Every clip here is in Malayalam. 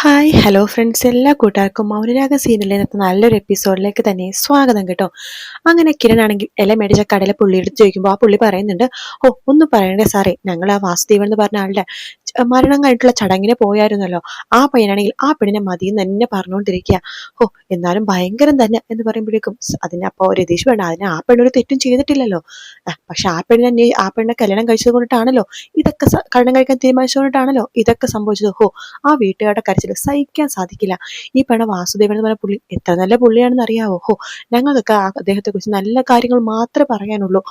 Hi hello friends. എല്ലാ കൂട്ടുകാർക്കും മൗനരാഗ സീനിലെ ഇന്നത്തെ നല്ലൊരു എപ്പിസോഡിലേക്ക് തന്നെ സ്വാഗതം കേട്ടോ. അങ്ങനെ കിരൺ ആണെങ്കിൽ ഇല മേടിച്ച കടല പുള്ളിയെടുത്ത് ചോദിക്കുമ്പോൾ ആ പുള്ളി പറയുന്നുണ്ട് ഓ ഒന്ന് പറയണ്ടേ സാറേ. ഞങ്ങൾ ആ വാസുദേവൻ എന്ന് പറഞ്ഞ ആളുടെ മരണം കഴിഞ്ഞിട്ടുള്ള ചടങ്ങിന് പോയായിരുന്നല്ലോ. ആ പയ്യനാണെങ്കിൽ ആ പെണ്ണിനെ മതിയെന്ന് തന്നെ പറഞ്ഞുകൊണ്ടിരിക്കുക ഓ എന്നാലും ഭയങ്കരം തന്നെ എന്ന് പറയുമ്പോഴേക്കും അതിന് അപ്പോൾ രതീഷ് വേണ്ട. അതിന് ആ പെണ്ണൊരു തെറ്റും ചെയ്തിട്ടില്ലല്ലോ. പക്ഷെ ആ പെണ്ണിനെ ആ പെണ്ണിനെ കല്യാണം കഴിച്ചത് കൊണ്ടിട്ടാണല്ലോ. ഇതൊക്കെ കല്യാണം കഴിക്കാൻ തീരുമാനിച്ചുകൊണ്ടിട്ടാണല്ലോ ഇതൊക്കെ സംഭവിച്ചത്. ഓ ആ വീട്ടുകാരുടെ കരച്ചിൽ സഹിക്കാൻ സാധിക്കില്ല. ഈ പെണ്ണ വാസുദേവൻ എന്ന് പറഞ്ഞ പുള്ളി എത്ര നല്ല പുള്ളിയാണെന്ന് അറിയാവോ? ഹോ അദ്ദേഹത്തെ കുറിച്ച് നല്ല കാര്യങ്ങൾ മാത്രമേ പറയാനുള്ളൂ.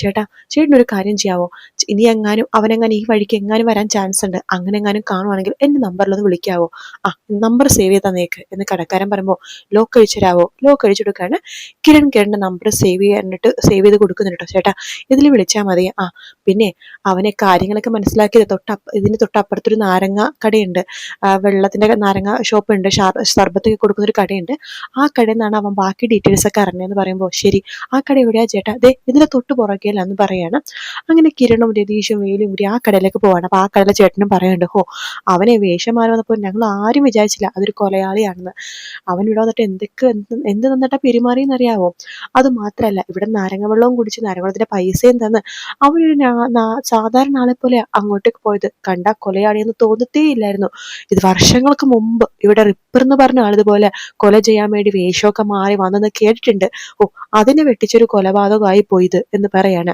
ചേട്ടാ ചേട്ടനൊരു കാര്യം ചെയ്യാവോ? ഇനി എങ്ങാനും അവനെങ്ങാനും ഈ വഴിക്ക് എങ്ങാനും വരാൻ ചാൻസ് ഉണ്ട്. അങ്ങനെ എങ്ങാനും കാണുവാണെങ്കിൽ എന്റെ നമ്പറിലൊന്ന് വിളിക്കാവോ? ആ നമ്പർ സേവ് ചെയ്താ നേക്ക് എന്ന് കടക്കാരൻ പറയുമ്പോൾ ലോക്ക് അഴിച്ചുതരാവോ ലോക്ക് അഴിച്ചു കൊടുക്കാണ് കിരൺ കിരണിന്റെ നമ്പർ സേവ് ചെയ്യാനിട്ട് സേവ് ചെയ്ത് കൊടുക്കുന്നുണ്ട് ചേട്ടാ ഇതിൽ വിളിച്ചാൽ മതി. ആ പിന്നെ അവനെ കാര്യങ്ങളൊക്കെ മനസ്സിലാക്കിയത് തൊട്ട ഇതിന് തൊട്ടപ്പുറത്തൊരു നാരങ്ങ കടയുണ്ട് ആ, വെള്ളത്തിന്റെ നാരങ്ങ ഷോപ്പ് ഉണ്ട്. സർബത്തൊക്കെ കൊടുക്കുന്ന ഒരു കടയുണ്ട്. ആ കടയിൽ നിന്നാണ് അവൻ ബാക്കി ഡീറ്റെയിൽസ് ഒക്കെ അറിഞ്ഞതെന്ന് പറയുമ്പോൾ ശരി ആ കട എവിടെയാ ചേട്ടാ? അതെ ഇതിന്റെ തൊട്ട് പുറകെയല്ല എന്ന് പറയാണ്. അങ്ങനെ കിരണും രതീഷും വേലും കൂടി ആ കടയിലേക്ക് പോവാണ്. അപ്പൊ ആ കടയിലെ ചേട്ടനും പറയുന്നുണ്ട് ഹോ അവനെ വേഷം മാറി വന്നപ്പോൾ ഞങ്ങൾ ആരും വിചാരിച്ചില്ല അതൊരു കൊലയാളിയാണെന്ന്. അവൻ ഇവിടെ വന്നിട്ട് എന്തൊക്കെ എന്ത് തന്നിട്ടാ പെരുമാറിയെന്നറിയാവോ? അത് മാത്രമല്ല ഇവിടെ നാരങ്ങ വെള്ളവും കുടിച്ച് നാരങ്ങ പൈസയും തന്ന് അവനൊരു സാധാരണ ആളെ പോലെ അങ്ങോട്ടേക്ക് പോയത് കണ്ട കൊലയാളിയെന്ന് തോന്നത്തേ ഇല്ലായിരുന്നു. ഇത് വർഷങ്ങൾക്ക് മുമ്പ് ഇവിടെ റിപ്പർ എന്ന് പറഞ്ഞ ആളിതുപോലെ കൊല ചെയ്യാൻ വേണ്ടി വേഷമൊക്കെ മാറി വന്നെന്ന് കേട്ടിട്ടുണ്ട്. ഓ അതിനെ വെട്ടിച്ചൊരു കൊലപാതകമായി പോയത് എന്ന് പറയാണ്.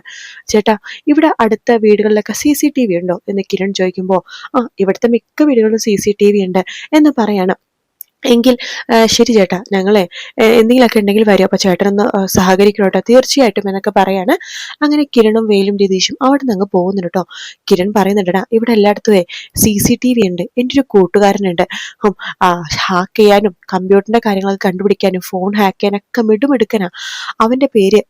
ചേട്ടാ ഇവിടെ അടുത്ത വീടുകളിലൊക്കെ സി സി ടി വി ഉണ്ടോ? എന്ന് കിരൺ ചോദിക്കുമ്പോൾ ആ ഇവിടുത്തെ മിക്ക വീടുകളിലും സി സി ടി വി ഉണ്ട് എന്ന് പറയാണ്. എങ്കിൽ ശരി ചേട്ടാ ഞങ്ങളെ എന്തെങ്കിലുമൊക്കെ ഉണ്ടെങ്കിൽ വരിക അപ്പൊ ചേട്ടനൊന്ന് സഹകരിക്കണം കേട്ടോ തീർച്ചയായിട്ടും എന്നൊക്കെ പറയാണ്. അങ്ങനെ കിരണും വെയിലും രതീഷും അവിടെ നിന്ന് പോകുന്നുണ്ട് കേട്ടോ കിരൺ പറയുന്നുണ്ടടാ ഇവിടെ എല്ലായിടത്തും സി സി ടി വി ഉണ്ട്. എന്റെ ഒരു കൂട്ടുകാരനുണ്ട്. ഹാക്ക് ചെയ്യാനും കമ്പ്യൂട്ടറിന്റെ കാര്യങ്ങളൊക്കെ കണ്ടുപിടിക്കാനും ഫോൺ ഹാക്ക് ചെയ്യാനൊക്കെ മിടുമെടുക്കനാ. അവന്റെ പേര്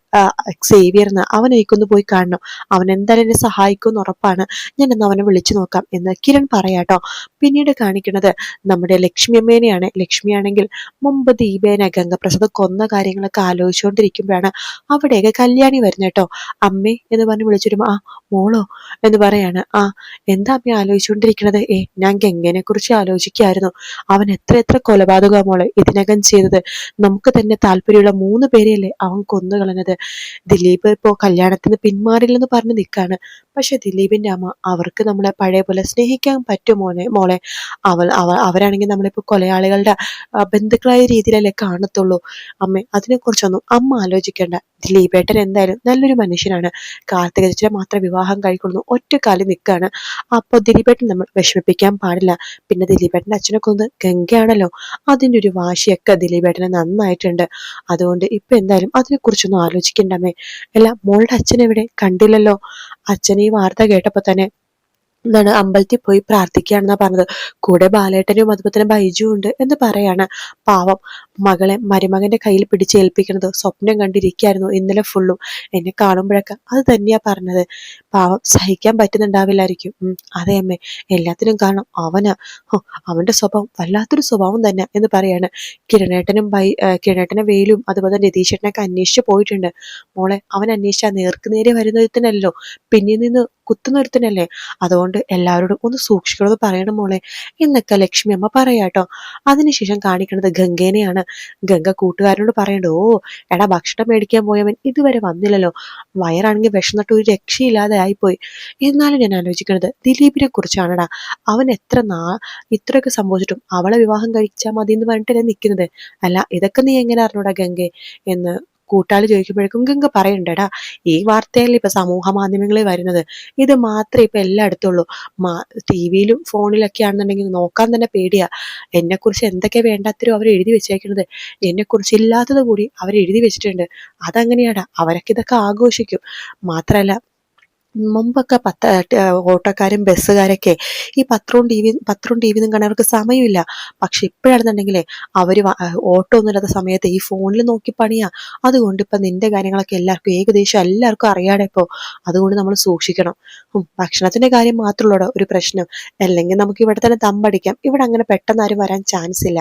സേവിയർ എന്ന്. അവൻ എനിക്കൊന്ന് പോയി കാണണം. അവൻ എന്തായാലും എന്നെ സഹായിക്കുമെന്ന് ഉറപ്പാണ്. ഞാൻ ഒന്ന് അവനെ വിളിച്ചു നോക്കാം എന്ന് കിരൺ പറയാട്ടോ പിന്നീട് കാണിക്കുന്നത് നമ്മുടെ ലക്ഷ്മി അമ്മേനെയാണ്. ലക്ഷ്മിയാണെങ്കിൽ മുമ്പ് ദീപേന ഗംഗപ്രസാദ് കൊന്ന കാര്യങ്ങളൊക്കെ ആലോചിച്ചുകൊണ്ടിരിക്കുമ്പോഴാണ് അവിടെയൊക്കെ കല്യാണി വരുന്നത് കേട്ടോ. അമ്മേ എന്ന് പറഞ്ഞ് വിളിച്ചിരുമ്പോ ആ മോളോ? എന്ന് പറയാണ്. ആ എന്താ അമ്മ ആലോചിച്ചുകൊണ്ടിരിക്കണത്? ഏ ഞാൻ ഗംഗനെ കുറിച്ച് ആലോചിക്കായിരുന്നു അവൻ എത്ര എത്ര കൊലപാതക മോളെ ഇതിനകം ചെയ്തത്. നമുക്ക് തന്നെ താല്പര്യമുള്ള മൂന്ന് പേരെയല്ലേ അവൻ കൊന്നു കളഞ്ഞത്. ദിലീപ് ഇപ്പോ കല്യാണത്തിന് പിന്മാറില്ലെന്ന് പറഞ്ഞ് നിൽക്കാണ് പക്ഷെ ദിലീപിന്റെ അമ്മ അവർക്ക് നമ്മളെ പഴയ പോലെ സ്നേഹിക്കാൻ പറ്റുമോ മോനെ മോളെ. അവൾ അവ അവരാണെങ്കിൽ നമ്മളിപ്പോ കൊലയാളികളുടെ ബന്ധുക്കളായ രീതിയിലല്ലേ കാണത്തുള്ളൂ. അമ്മ അതിനെക്കുറിച്ചൊന്നും അമ്മ ആലോചിക്കേണ്ട. ദിലീപേട്ടൻ എന്തായാലും നല്ലൊരു മനുഷ്യനാണ്. കാർത്തിക ചേച്ചിയെ മാത്രം വിവാഹം കഴിക്കൊള്ളുന്നു ഒറ്റക്കാലം നിൽക്കുകയാണ്. അപ്പൊ ദിലീപേട്ടൻ നമ്മൾ വിഷമിപ്പിക്കാൻ പാടില്ല. പിന്നെ ദിലീപേട്ടന്റെ അച്ഛനെ കൊന്ന് ഗംഗയാണല്ലോ. അതിന്റെ ഒരു വാശിയൊക്കെ ദിലീപേട്ടന് നന്നായിട്ടുണ്ട്. അതുകൊണ്ട് ഇപ്പൊ എന്തായാലും അതിനെക്കുറിച്ചൊന്നും ആലോചിക്കണ്ടമ്മേ അല്ല മോളുടെ അച്ഛനെവിടെ കണ്ടില്ലല്ലോ. അച്ഛൻ ഈ വാർത്ത കേട്ടപ്പോ തന്നെ എന്താണ് അമ്പലത്തിൽ പോയി പ്രാർത്ഥിക്കുകയാണെന്നാ പറഞ്ഞത്. കൂടെ ബാലേട്ടനും അതുപോലെ തന്നെ ബൈജു ഉണ്ട് എന്ന് പറയാണ്. പാവം മകളെ മരുമകന്റെ കയ്യിൽ പിടിച്ചേൽപ്പിക്കുന്നത് സ്വപ്നം കണ്ടിരിക്കുകയായിരുന്നു ഇന്നലെ ഫുള്ളും. എന്നെ കാണുമ്പോഴൊക്കെ അത് തന്നെയാ പറഞ്ഞത്. പാവം സഹിക്കാൻ പറ്റുന്നുണ്ടാവില്ലായിരിക്കും. അതെ അമ്മേ എല്ലാത്തിനും കാരണം അവനാ. അവന്റെ സ്വഭാവം വല്ലാത്തൊരു സ്വഭാവം തന്നെ എന്ന് പറയാണ്. കിരണേട്ടനും ബൈ കിരണേട്ടനെ വെയിലും അതുപോലെ തന്നെ രതീഷേട്ടനൊക്കെ അന്വേഷിച്ച് പോയിട്ടുണ്ട്. മോളെ അവൻ അന്വേഷിച്ചാൽ നേർക്ക് നേരെ വരുന്നൊരുത്തനല്ലോ. പിന്നിൽ നിന്ന് കുത്തുന്നൊരുത്തനല്ലേ? അതുകൊണ്ട് എല്ലാവരോടും ഒന്ന് സൂക്ഷിക്കണമെന്ന് പറയണം മോളെ. എന്നൊക്കെ ലക്ഷ്മി അമ്മ പറയാട്ടോ അതിനുശേഷം കാണിക്കുന്നത് ഗംഗേനെയാണ്. ഗംഗ കൂട്ടുകാരനോട് പറയണ്ട ഓ എടാ ഭക്ഷണം മേടിക്കാൻ പോയവൻ ഇതുവരെ വന്നില്ലല്ലോ. വയറാണെങ്കിൽ വിഷന്നിട്ട് ഒരു രക്ഷയില്ലാതെ ആയിപ്പോയി. എന്നാലും ഞാൻ ആലോചിക്കുന്നത് ദിലീപിനെ കുറിച്ചാണടാ. അവൻ എത്ര നാ ഇത്രയൊക്കെ സംഭവിച്ചിട്ടും അവളെ വിവാഹം കഴിച്ചാൽ മതി എന്ന് പറഞ്ഞിട്ടല്ലേ നിൽക്കുന്നത് അല്ല ഇതൊക്കെ നീ എങ്ങനെ അറിഞ്ഞൂടാ ഗംഗെ? എന്ന് കൂട്ടാളി ചോദിക്കുമ്പോഴേക്കും ഗംഗ പറയണ്ടടാ ഈ വാർത്തയല്ലേ ഇപ്പൊ സമൂഹ മാധ്യമങ്ങളിൽ വരുന്നത്? ഇത് മാത്രമേ ഇപ്പൊ എല്ലായിടത്തും ഉള്ളൂ മാ ടി വിയിലും ഫോണിലൊക്കെ ആണെന്നുണ്ടെങ്കിൽ നോക്കാൻ തന്നെ പേടിയാ. എന്നെക്കുറിച്ച് എന്തൊക്കെ വേണ്ടാത്തരും അവർ എഴുതി വെച്ചേക്കുന്നത് എന്നെക്കുറിച്ച് ഇല്ലാത്തത് കൂടി അവർ എഴുതി വെച്ചിട്ടുണ്ട്. അതങ്ങനെയാടാ അവരൊക്കെ ഇതൊക്കെ ആഘോഷിക്കും. മാത്രല്ല മുമ്പൊക്കെ പത്ത ഓട്ടോക്കാരും ബസ്സുകാരൊക്കെ ഈ പത്രവും ടി വി പത്രവും ടി വിന്നും കാണാൻ സമയമില്ല. പക്ഷെ ഇപ്പോഴാണെന്നുണ്ടെങ്കിൽ അവർ ഓട്ടോ ഒന്നുമില്ലാത്ത സമയത്ത് ഈ ഫോണിൽ നോക്കി പണിയാ. അതുകൊണ്ട് ഇപ്പം നിന്റെ കാര്യങ്ങളൊക്കെ എല്ലാവർക്കും ഏകദേശം എല്ലാവർക്കും അറിയാടെ ഇപ്പോൾ അതുകൊണ്ട് നമ്മൾ സൂക്ഷിക്കണം. ഭക്ഷണത്തിന്റെ കാര്യം മാത്രമുള്ള ഒരു പ്രശ്നം. അല്ലെങ്കിൽ നമുക്ക് ഇവിടെ തന്നെ തമ്പടിക്കാം. ഇവിടെ അങ്ങനെ പെട്ടെന്ന് ആരും വരാൻ ചാൻസ് ഇല്ല.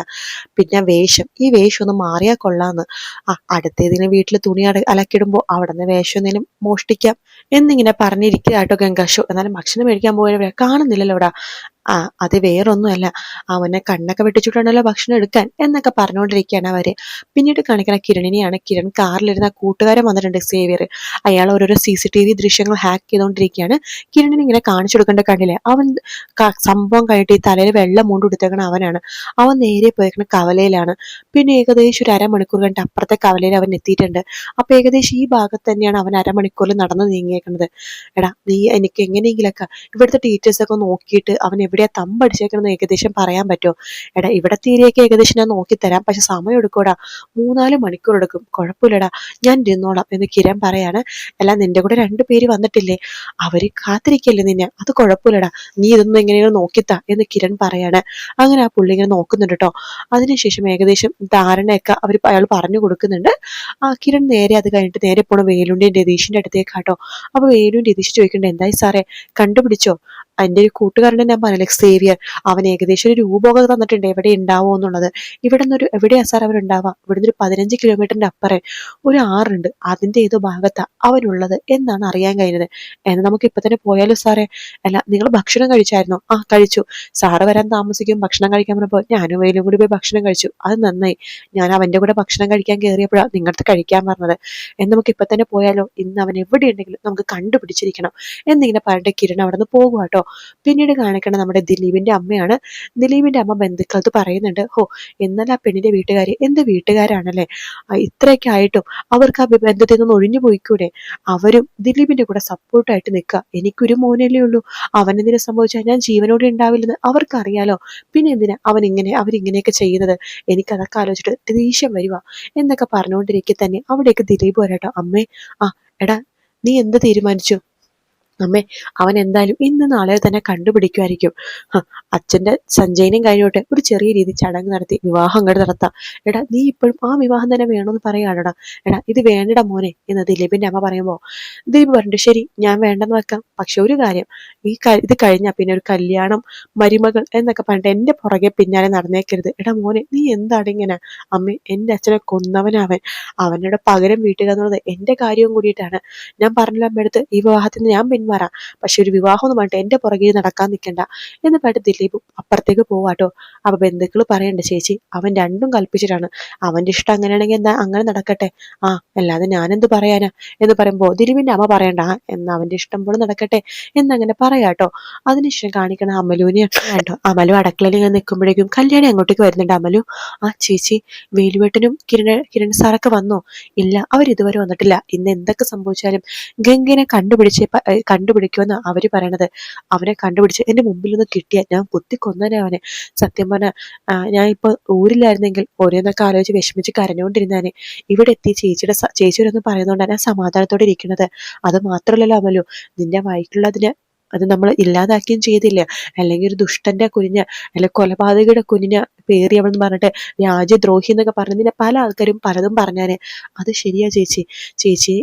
പിന്നെ വേഷം. ഈ വേഷം ഒന്ന് മാറിയാൽ കൊള്ളാന്ന്. ആ അടുത്തേതിന് വീട്ടിൽ തുണി അലക്കിടുമ്പോൾ അവിടെ നിന്ന് വേഷം എന്തെങ്കിലും മോഷ്ടിക്കാം. എന്നിങ്ങനെ പറഞ്ഞിരിക്കുക കേട്ടോ ഗംഗാഷു എന്നാലും ഭക്ഷണം മേടിക്കാൻ പോയവരെ കാണുന്നില്ലല്ലോടാ ആ അത് വേറൊന്നുമല്ല. അവനെ കണ്ണൊക്കെ വെട്ടിച്ചിട്ടുണ്ടല്ലോ ഭക്ഷണം എടുക്കാൻ എന്നൊക്കെ പറഞ്ഞുകൊണ്ടിരിക്കുകയാണ് അവർ. പിന്നീട് കാണിക്കുന്ന കിരണിനെയാണ് കിരൺ കാറിലിരുന്ന കൂട്ടുകാരൻ വന്നിട്ടുണ്ട് സേവിയർ. അയാൾ ഓരോരോ സി സി ടി വി ദൃശ്യങ്ങൾ ഹാക്ക് ചെയ്തുകൊണ്ടിരിക്കുകയാണ്. കിരണിനെ ഇങ്ങനെ കാണിച്ചു കൊടുക്കേണ്ട കണ്ടില്ലേ? അവൻ സംഭവം കഴിഞ്ഞിട്ട് ഈ തലയിൽ വെള്ളം മൂണ്ട് കൊടുത്തേക്കണ അവനാണ്. അവൻ നേരെ പോയേക്കണ കവലയിലാണ്. പിന്നെ ഏകദേശം ഒരു അരമണിക്കൂർ കണ്ടിട്ട് അപ്പുറത്തെ കവലയിൽ അവൻ എത്തിയിട്ടുണ്ട്. അപ്പൊ ഏകദേശം ഈ ഭാഗത്ത് തന്നെയാണ് അവൻ അരമണിക്കൂറിൽ നടന്നു നീങ്ങിയേക്കുന്നത് എടാ നീ എനിക്ക് എങ്ങനെയെങ്കിലൊക്കെ ഇവിടുത്തെ ടീച്ചേഴ്സൊക്കെ നോക്കിയിട്ട് അവൻ എവിടെയാ തമ്പടിച്ചേക്കണമെന്ന് ഏകദേശം പറയാൻ പറ്റുമോ? എടാ ഇവിടെ തീരെയൊക്കെ ഏകദേശം ഞാൻ നോക്കിത്തരാം പക്ഷെ സമയം എടുക്കൂടാ മൂന്നാൽ മണിക്കൂർ എടുക്കും. കുഴപ്പമില്ലടാ. ഞാൻ ഇരുന്നോളാം എന്ന് കിരൺ പറയാണ്. അല്ല നിന്റെ കൂടെ രണ്ടു പേര് വന്നിട്ടില്ലേ? അവർ കാത്തിരിക്കല്ലേ നിന്നെ? അത് കുഴപ്പമില്ലടാ. നീ ഇതൊന്നും എങ്ങനെയാണ് നോക്കിത്താ എന്ന് കിരൺ പറയാണ്. അങ്ങനെ ആ പുള്ളി ഇങ്ങനെ നോക്കുന്നുണ്ട് കേട്ടോ അതിനുശേഷം ഏകദേശം ധാരണയൊക്കെ അവർ അയാൾ പറഞ്ഞു കൊടുക്കുന്നുണ്ട്. ആ കിരൺ നേരെ അത് കഴിഞ്ഞിട്ട് നേരെ പോണ വേലുണ്ടിയും രതീഷിന്റെ അടുത്തേക്കാട്ടോ അപ്പൊ വേലും രതീഷ് ചോദിക്കേണ്ടത് എന്തായി സാറേ? കണ്ടുപിടിച്ചോ? എന്റെ ഒരു കൂട്ടുകാരന്റെ ഞാൻ പറഞ്ഞില്ലേ സേവിയർ അവൻ ഏകദേശം ഒരു രൂപമൊക്കെ തന്നിട്ടുണ്ട്. എവിടെ ഉണ്ടാവോ എന്നുള്ളത്. ഇവിടെ നിന്നൊരു എവിടെയാ സാർ അവരുണ്ടാവാം ഇവിടെ നിന്ന് ഒരു പതിനഞ്ച് കിലോമീറ്ററിന്റെ അപ്പുറം ഒരു ആറുണ്ട്. അതിന്റെ ഏതോ ഭാഗത്താണ് അവനുള്ളത് എന്നാണ് അറിയാൻ കഴിഞ്ഞത്. എന്നാൽ നമുക്ക് ഇപ്പം തന്നെ പോയാലോ സാറേ അല്ല നിങ്ങൾ ഭക്ഷണം കഴിച്ചായിരുന്നു? ആ കഴിച്ചു. സാറ് വരാൻ താമസിക്കും ഭക്ഷണം കഴിക്കാൻ പറഞ്ഞപ്പോൾ ഞാനും വെയിലും കൂടി പോയി ഭക്ഷണം കഴിച്ചു. അത് നന്നായി. ഞാൻ അവന്റെ കൂടെ ഭക്ഷണം കഴിക്കാൻ കയറിയപ്പോഴാണ് നിങ്ങളുടെ കഴിക്കാൻ പറഞ്ഞത്. എന്ന് നമുക്ക് ഇപ്പം തന്നെ പോയാലോ? ഇന്ന് അവൻ എവിടെ ഉണ്ടെങ്കിലും നമുക്ക് കണ്ടുപിടിച്ചിരിക്കണം. എന്നിങ്ങനെ പറഞ്ഞിട്ട് കിരൺ അവിടെ നിന്ന് പോകുക കേട്ടോ പിന്നീട് കാണിക്കണം നമ്മുടെ ദിലീപിന്റെ അമ്മയാണ്. ദിലീപിന്റെ അമ്മ ബന്ധുക്കളത് പറയുന്നുണ്ട് ഹോ എന്നാൽ പെണ്ണിന്റെ വീട്ടുകാർ എന്ത് വീട്ടുകാരാണല്ലേ? ഇത്രയൊക്കെ ആയിട്ടും അവർക്ക് ആ ബന്ധത്തിൽ നിന്ന് ഒഴിഞ്ഞു പോയിക്കൂടെ? അവരും ദിലീപിന്റെ കൂടെ സപ്പോർട്ടായിട്ട് നിൽക്കുക. എനിക്കൊരു മോനല്ലേ ഉള്ളൂ. അവനെന്തിനെ സംഭവിച്ചാൽ ഞാൻ ജീവനോടെ ഉണ്ടാവില്ലെന്ന് അവർക്കറിയാലോ. പിന്നെ എന്തിനാ അവൻ ഇങ്ങനെ അവരിങ്ങനെയൊക്കെ ചെയ്യുന്നത്? എനിക്കതൊക്കെ ആലോചിച്ചിട്ട് ദേഷ്യം വരുക. എന്നൊക്കെ പറഞ്ഞുകൊണ്ടിരിക്കെ തന്നെ അവിടേക്ക് ദിലീപ് വരാട്ടോ. അമ്മേ ആ എടാ നീ എന്ത് തീരുമാനിച്ചു? അമ്മേ അവൻ എന്തായാലും ഇന്ന് നാളെ തന്നെ കണ്ടുപിടിക്കുമായിരിക്കും. അച്ഛന്റെ സഞ്ജയനും കഴിഞ്ഞോട്ടെ ഒരു ചെറിയ രീതി ചടങ്ങ് നടത്തി വിവാഹം അങ്ങോട്ട് നടത്താം. എടാ നീ ഇപ്പോഴും ആ വിവാഹം തന്നെ വേണമെന്ന് പറയാണടാ. എടാ ഇത് വേണ്ടടാ മോനെ എന്ന് ദിലീപിന്റെ അമ്മ പറയുമ്പോൾ ദിലീപ് പറഞ്ഞിട്ട് ശരി ഞാൻ വേണ്ടെന്ന് വെക്കാം. പക്ഷെ ഒരു കാര്യം ഈ ഇത് കഴിഞ്ഞാൽ പിന്നെ ഒരു കല്യാണം മരുമകൾ എന്നൊക്കെ പറഞ്ഞിട്ട് എന്റെ പുറകെ പിന്നാലെ നടന്നേക്കരുത്. എടാ മോനെ നീ എന്താണ് ഇങ്ങനെ? അമ്മേ എന്റെ അച്ഛനെ കൊന്നവനാവൻ. അവനോട് പകരം വീട്ടുക എന്നുള്ളത് എന്റെ കാര്യവും കൂടിയിട്ടാണ്. ഞാൻ പറഞ്ഞില്ല അമ്മയടുത്ത് ഈ വിവാഹത്തിന് ഞാൻ പിന്മാ മാറാം പക്ഷെ ഒരു വിവാഹം എന്ന് പറഞ്ഞിട്ട് എന്റെ പുറകിൽ നടക്കാൻ നിൽക്കണ്ട. എന്ന് പറഞ്ഞിട്ട് ദിലീപ് അപ്പുറത്തേക്ക് പോവാട്ടോ അപ്പൊ ബന്ധുക്കൾ പറയണ്ട ചേച്ചി അവൻ രണ്ടും കൽപ്പിച്ചിട്ടാണ്. അവന്റെ ഇഷ്ടം അങ്ങനെയാണെങ്കിൽ എന്താ? അങ്ങനെ നടക്കട്ടെ. ആ അല്ലാതെ ഞാനെന്ത് പറയാനാ? എന്ന് പറയുമ്പോൾ ദിലീപിന്റെ അമ്മ പറയണ്ട ആ എന്നാ അവന്റെ ഇഷ്ടം പോലെ നടക്കട്ടെ. എന്നങ്ങനെ പറയാട്ടോ അതിനുശേഷം കാണിക്കണ അമലുവിനെ കേട്ടോ അമലു അടക്കളയിൽ ഇങ്ങനെ നിൽക്കുമ്പോഴേക്കും കല്യാണി അങ്ങോട്ടേക്ക് വരുന്നുണ്ട് അമലു. ആ ചേച്ചി വേലുവേട്ടനും കിരൺ കിരൺ സാറൊക്കെ വന്നോ? ഇല്ല അവരിതുവരെ വന്നിട്ടില്ല. ഇന്ന് എന്തൊക്കെ സംഭവിച്ചാലും ഗംഗനെ കണ്ടുപിടിച്ച് കണ്ടുപിടിക്കുമെന്ന് അവർ പറയണത്. അവനെ കണ്ടുപിടിച്ച് എന്റെ മുമ്പിൽ നിന്ന് കിട്ടിയാൽ ഞാൻ കുത്തിക്കൊന്നനെ അവനെ. സത്യം പറഞ്ഞാൽ ഞാൻ ഇപ്പോൾ ഊരിലായിരുന്നെങ്കിൽ ഓരോന്നൊക്കെ ആലോചിച്ച് വിഷമിച്ച് കരഞ്ഞുകൊണ്ടിരുന്നാനെ ഇവിടെ എത്തി ചേച്ചിയുടെ ചേച്ചിയോടൊന്ന് പറയുന്നതുകൊണ്ടാണ് ഞാൻ സമാധാനത്തോടെ ഇരിക്കുന്നത് അത് മാത്രമല്ലല്ലോ അമലു. നിന്റെ വയറ്റിലുള്ളതിന് അത് നമ്മൾ ഇല്ലാതാക്കുകയും ചെയ്തില്ല. അല്ലെങ്കിൽ ഒരു ദുഷ്ടന്റെ കുഞ്ഞ് അല്ലെങ്കിൽ കൊലപാതകയുടെ കുഞ്ഞിന് പേറിയവളെന്ന് പറഞ്ഞിട്ട് രാജ്യദ്രോഹി എന്നൊക്കെ പറഞ്ഞതിന് പല ആൾക്കാരും പലതും പറഞ്ഞാന്. അത് ശരിയാ ചേച്ചി. ചേച്ചി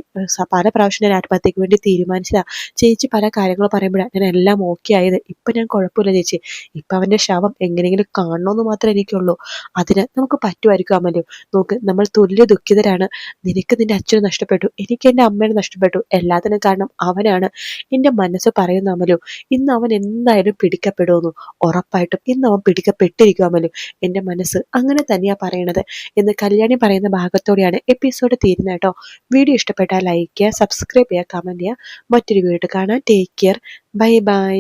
പല പ്രാവശ്യം ഞാൻ ആത്മഹത്യക്ക് വേണ്ടി തീരുമാനിച്ചതാ. ചേച്ചി പല കാര്യങ്ങൾ പറയുമ്പോഴാണ് ഞാൻ എല്ലാം ഓക്കെ ആയത്. ഇപ്പൊ ഞാൻ കുഴപ്പമില്ല ചേച്ചി. ഇപ്പൊ അവന്റെ ശവം എങ്ങനെയെങ്കിലും കാണണമെന്ന് മാത്രമേ എനിക്കുള്ളൂ. അതിന് നമുക്ക് പറ്റുമായിരിക്കും അമലു. നോക്ക് നമ്മൾ തുല്യ ദുഃഖിതരാണ്. നിനക്ക് നിന്റെ അച്ഛനെ നഷ്ടപ്പെട്ടു. എനിക്ക് എന്റെ അമ്മേനെ നഷ്ടപ്പെട്ടു. എല്ലാത്തിനും കാരണം അവനാണ്. എന്റെ മനസ്സ് പറയുന്ന അമലു ഇന്ന് അവൻ എന്തായാലും പിടിക്കപ്പെടുമെന്നു ഉറപ്പായിട്ടും ഇന്ന് അവൻ പിടിക്കപ്പെട്ടിരിക്കും അമലു എന്റെ മനസ്സ് അങ്ങനെ തന്നെയാ പറയണത്. എന്ന് കല്യാണി പറയുന്ന ഭാഗത്തോടെയാണ് എപ്പിസോഡ് തീരുന്നത് കേട്ടോ. വീഡിയോ ഇഷ്ടപ്പെട്ടാൽ ലൈക്ക് ചെയ്യുക സബ്സ്ക്രൈബ് ചെയ്യുക കമന്റ് ചെയ്യുക. മറ്റൊരു വീഡിയോ കാണാൻ ടേക്ക് കെയർ ബൈ ബൈ